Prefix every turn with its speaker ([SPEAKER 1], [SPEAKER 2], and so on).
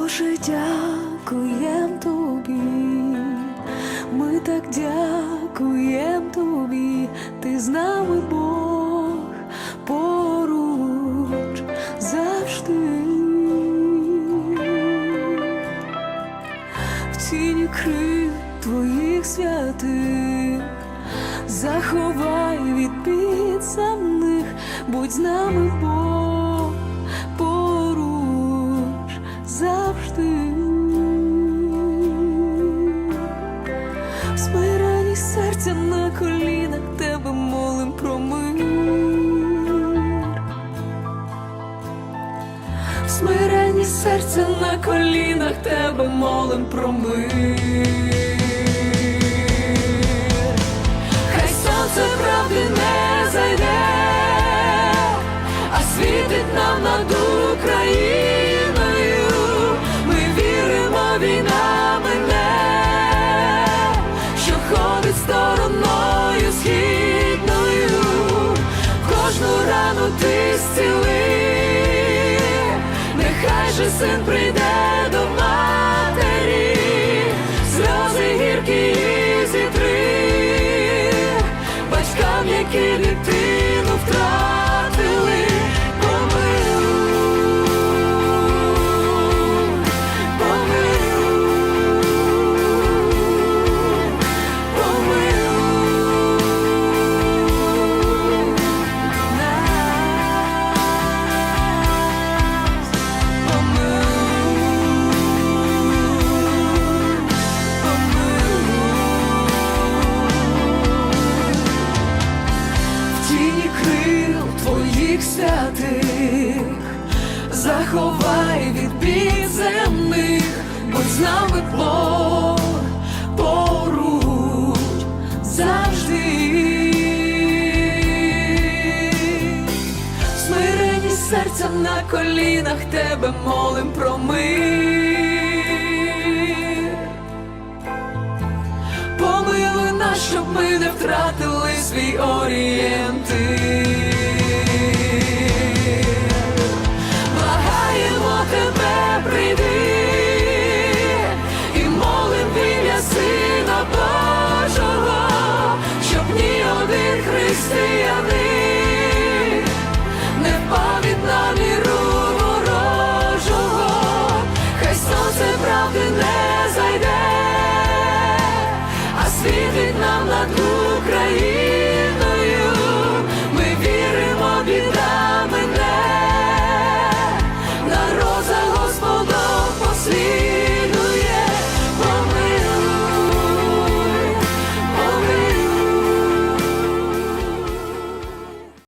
[SPEAKER 1] Боже, дякуєм тобі, ми так дякуєм тобі, ти з нами Бог поруч завжди. В тіні крил твоїх святих, заховай від підземних, будь з нами Бог смиренні серця на колінах тебе молим про мир. Хай сонце правди не зайде, а світить нам над Україною. Ми віримо, війна заховай від підземних, будь з нами Бог поруч завжди. В смиренні серця на колінах тебе молим про мир. Помилуй нас, щоб ми не втратили свій орієнтир. Зайде, а